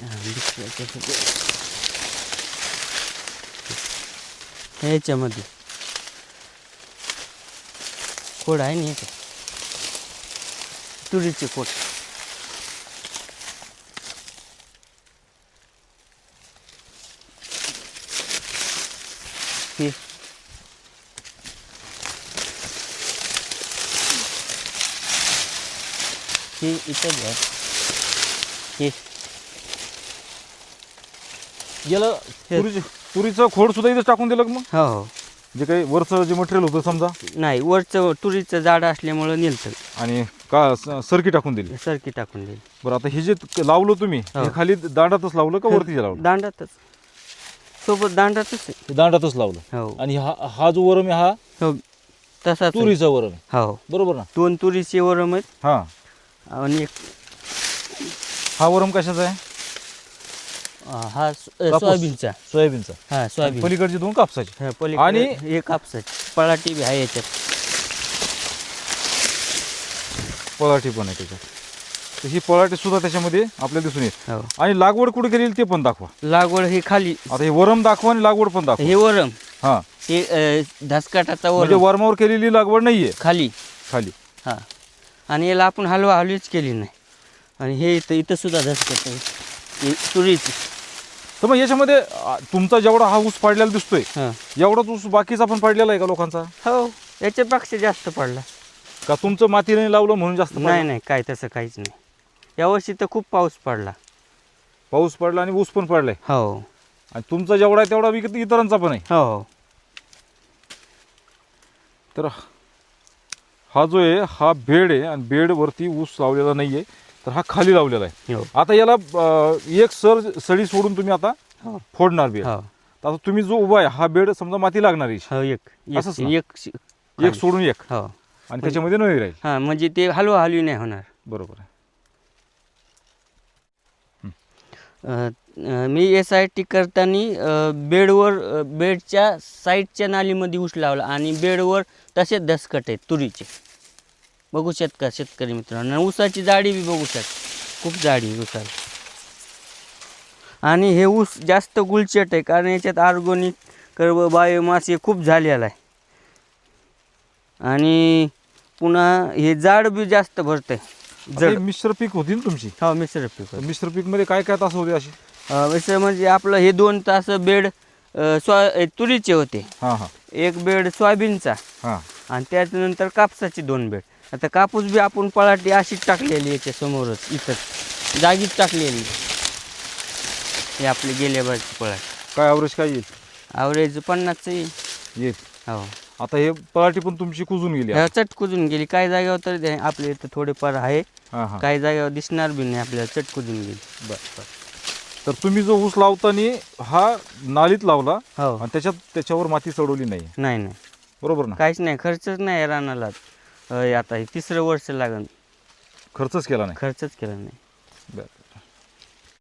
हा, दुसऱ्याच्या ह्याच्यात. ह्याच्यामध्ये खोड आहे ना ह्याच्यात तुरीचे खोड हे हे इथं घ्या हे याला तुरीचे तुरीचं खोड सुद्धा इथं टाकून दिलं का मग? हो हो. जे काही वरचं जे मटेरियल होतं समजा? नाही वरचं तुरीचं झाड असल्यामुळं नेलतं. आणि का स- सरकी टाकून दिली? सरकी टाकून दिली. बरं आता हे जे लावलं तुम्ही हो. हे खाली दांडातच लावलं का वरती लावलं? दांडातच. सोबत दांडातच आहे. हे दांडातच लावलं. हो. आणि हा हा जो वरम आहे हा हो तसाच आहे. तुरीचा वरम आहे. हो. बरोबर ना? दोन तुरीचे वरम आहेत. हा. आणि एक हा वरम कशाचा आहे? हा स- अं, कापूस. सोयाबीनचा. सोयाबीनचा. हा सोयाबीन. पलीकडचे दोन कापसाचे. हा, पलीकडे आणि- हे कापसाची. पळाटी बी आहे याच्यात. पळाटी पण आहे त्याच्यात. तर ही पळाटी सुद्धा त्याच्यामध्ये आपल्याला दिसून येईल. हो. आणि लागवड कुठे केलेली ते पण दाखवा. लागवड हे खाली. आता हे वरम दाखवा आणि लागवड पण दाखवा. हे वरम. हा. हे अं, धसकाटाचा म्हणजे वरम. वरमावर केलेली लागवड नाहीये. खाली. खाली. हा. आणि याला आपण हलवा हलवीच केली नाही. आणि हे इथं इथं सुद्धा धसकट आहे हे तुरीची. तर मग याच्यामध्ये तुमचा जेवढा हा ऊस पाडलेला दिसतोय हां. एवढाच ऊस बाकीचा पण पाडलेला आहे का लोकांचा? हो याच्यापेक्षा जास्त पडला. का तुमचं मातीने लावलं म्हणून जास्त नाही? नाही काय तसं काहीच नाही. यावर्षी तर खूप पाऊस पडला. पाऊस पडला आणि ऊस पण पडलाय. हो. आणि तुमचा जेवढा आहे तेवढा विकत इतरांचा पण आहे. हो. हो तर हा जो आहे हा बेड आहे आणि बेडवरती ऊस लावलेला नाही आहे तर हा खाली लावलेला आहे. हो. आता याला अ, एक सर सडी सोडून तुम्ही आता हो. फोडणार बेड हो. आता तुम्ही जो उभा आहे हा बेड समजा माती लागणार आहे. हो एक. असंच एक ना? एक शि- एक सोडून एक. हो. आणि त्याच्यामध्ये नळी राहील. हां म्हणजे ते हलवा हलवी नाही होणार. बरोबर आहे. अ, अ, मी एस आय टी करताना बेडवर अ, बेडच्या साईडच्या नालीमध्ये ऊस लावला आणि बेडवर तसेच दसकट आहेत तुरीचे. बघू शकता शेतकरी मित्रांनो. ऊसाची जाडी बी बघू शकता खूप जाडी आहे ऊसाला. आणि हे ऊस जास्त गुलचट आहे कारण याच्यात ऑर्गोनिक कर्ब बायोमास हे खूप झालेलं आहे. आणि पुन्हा हे जाड बी जास्त भरतंय. आता हे जड मिश्र पीक होती ना तुमची? हो मिश्र पीक मिश्र पीकमध्ये काय काय तास होते अशी अ, वैसे म्हणजे आपलं हे दोन तास बेड तुरीचे होते. हा हा. एक बेड सोयाबीनचा. हा. आणि त्याच्यानंतर कापसाची दोन बेड. आता कापूस बी आपण पळाटी अशीच टाकलेली याच्या समोरच इथंच. जागीच टाकलेली. हे आपली गेल्या बारची पळाटी. काय ॲव्हरेज काय येईल? ॲव्हरेज पन्नासचं येईल. येईल. हो. आता हे पराठी पण तुमची कुजून गेली ह्या चटकुजून गेली. काही जागेवर तर ते आपल्या इथं थोडेफार आहे. हा हा. काही जागेवर दिसणार बी नाही आपल्याला चटकुजून गेली. बर बर. तर तुम्ही जो ऊस लावताना हा नालीत लावला हो. आणि त्याच्यात त्याच्यावर माती चढवली नाही. नाही नाही. बरोबर ना? काहीच नाही खर्चच नाही रानाला. अ, आता हे तिसरं वर्ष लागन. खर्चच केला नाही. खर्चच केला नाही. बर.